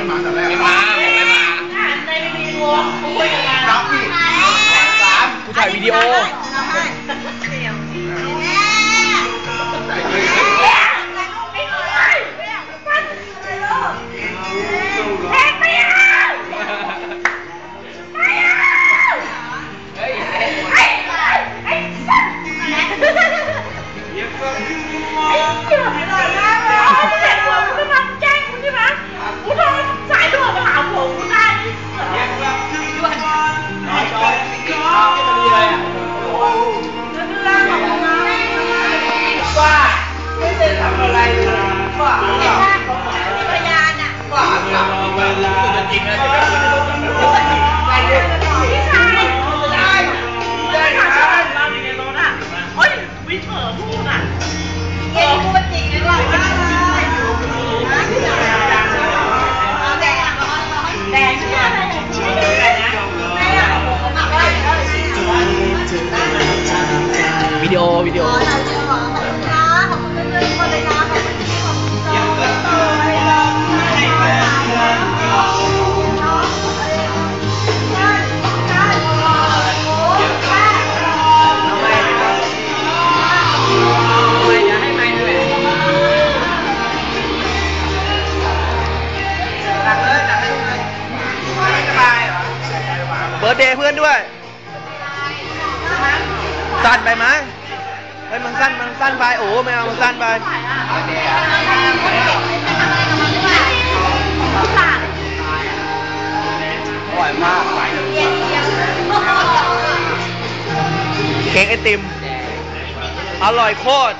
ไม่มาแต่แรกไม่มาผมไม่มาในมีวงคุยกันมารับอีกสามกูถ่ายวิดีโอ เลยตักให้เลยไม่สบายเหรอเบิร์ดเดย์เพื่อนด้วย สั้นไปมั้ง เฮ้ยมันสั้นมันสั้นไปโอ้ไม่เอามันสั้นไปอร่อยมากเค้กไอติม อร่อยโคตร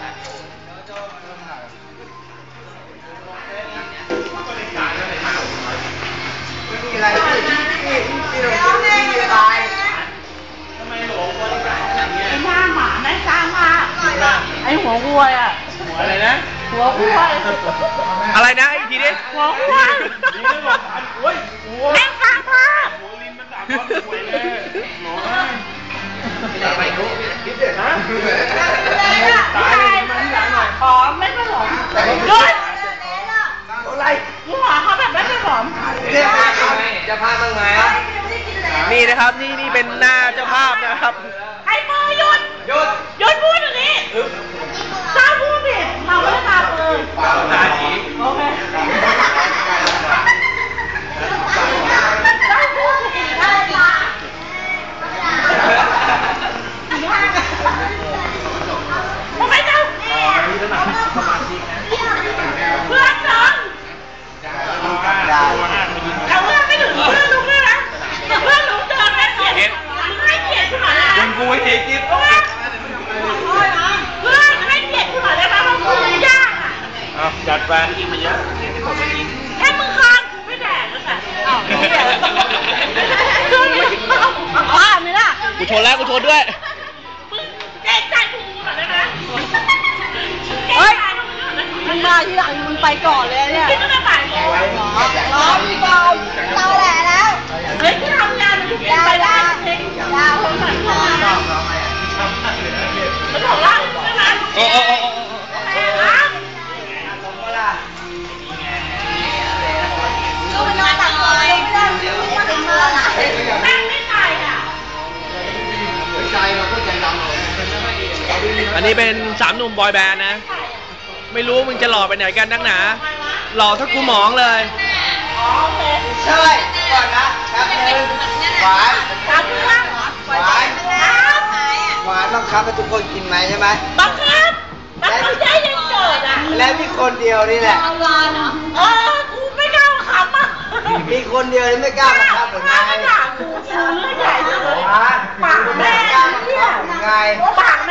ไม่มีอะไรที่ที่ที่ อ้หัววัวอะอะไรนะ หัววัวอะไรนะอีกทีดิหัววัวแม่งสร้างภาพไปดูคิดเด็ดนะตายมาที่หลังหน่อยหอมไม่ผสมหยุดอะไรกูหอมเขาแบบไม่ผสมเรียกมาครับจะพาบ้างไหมนี่นะครับนี่นี่เป็นหน้าเจ้าภาพนะครับไอ้มือหยุดหยุดหยุดพูดอย่างนี้ถ้าพูดผิดเราไม่ได้ตามมือ ปากตาดี โอเคถ้าพูดผิดได้ปะทำไมเจ้าเพื่อนน้อง ได้ เอาเพื่อนไม่ถึงเพื่อนลุกเลยนะเพื่อนลุกเดินไม่เกียดให้เกียรติขึ้นมาเลย ยังกูไม่เทกิฟ เพื่อนเพื่อนให้เกียรติขึ้นมาเลยนะเพราะกูยากอะ เอาจัดไปกินมาเยอะ แค่มึงคานกูไม่แดกแล้วแต่อ้าวเนี่ยคือไม่บ้าไหมล่ะ กู ชนแล้วกูชนด้วย มึงเก่งใจกูหน่อยได้ไหมเฮ้ยมึงมาทีหลังมึงไปก่อนเลยเนี่ย คิดตั้งแต่บ่ายโมง ร้องเบา นนี้เป็นสามหนุ่มบอยแบนด์นะ ไม่รู้มึงจะหล่อไปไหนกันนักหนา หล่อถ้ากูหมองเลยอ๋อโอเคใช่ก่อนนะแป๊บนึงหวานตามเพื่อนหวานครับหวานต้องคับให้ทุกคนกินไหมใช่ไหมบังคับบังคับใจยังเกิดอะและมีคนเดียวนี่แหละ เอาร้อนเนาะเออกูไม่กล้ามาขำอะมีคนเดียวที่ไม่กล้ามาคับเหมือนไงมาด่ากูกูเลือดใหญ่เลยหวานปากไม่แม่กล้ามาเนี่คั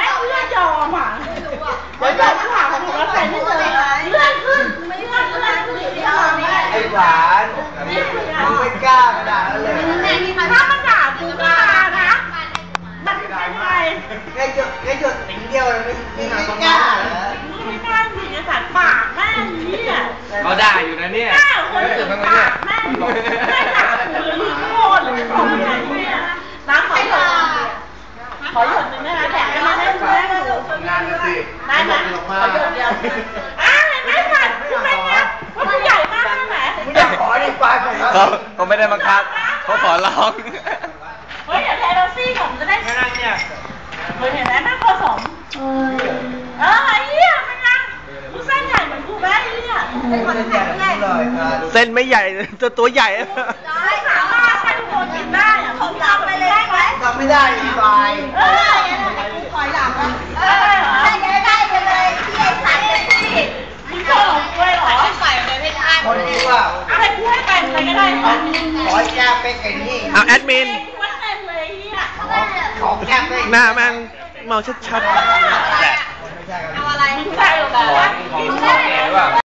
ยอมอะไงปากแม่รู้อะเดี๋ยวจบผ่าของหนูแล้วใส่ไม่เจอเลือนขึ้นไม่เลือนเลือนขึ้นที่ตอนนี้ไอ้หวานมึงไม่กล้ามาด่าเขาเลย ถ้ามันด่ากูก็มานะ มันเป็นยังไง แค่หยุดแค่หยุดนิดเดียวเลยไม่ไม่กล้าเหรอ ไม่กล้าสิจะสัตว์ปากแม่นี้อะ เขาด่าอยู่นะเนี่ย กล้าคนอื่นปากแม่ไม่ด่ากูเลยมึงโคตรเลยของไหนเนี่ยน้ำขอหยดขอหยดหนึ่งได้ไหมแดกได้ไหมได้ไหม งานนะสิ ได้ไหมขอหยดเดียวอะเห็นไหมสัตว์กูเป็นไง ได้ไปผม เขาเขา ไม่ได้บังคับเขาขอร้อง เฮ้ยเดี๋ยวเทโรซี่ผมจะได้ไม่นั่งเนี่ยเฮ้ยเห็นไหมนั่งผสมเออไอ้เหี้ยมันยังกูเส้นใหญ่เหมือนกูแม่ไอ้เหี้ยเป็นคนแข็งแรงเลยครับเส้นไม่ใหญ่ตัวตัวใหญ่ไม่สามารถให้ทุกคนกินได้อะผมหลับไปเลยได้ไหมทำไม่ได้อีไปเออถอยหลังอะได้ได้ไปเลยที่ไอ้สัตว์เลยที่มึงชอบของกูเลยเหรอใส่เลยไม่ได้คนที่ว่าอะไรกูให้ไปอะไรก็ได้ ยาเป็นไอ้นี่เอาแอดมินนหน้าแม่งเมาชัดๆ เอาอะไร ไม่ใช่หรอกน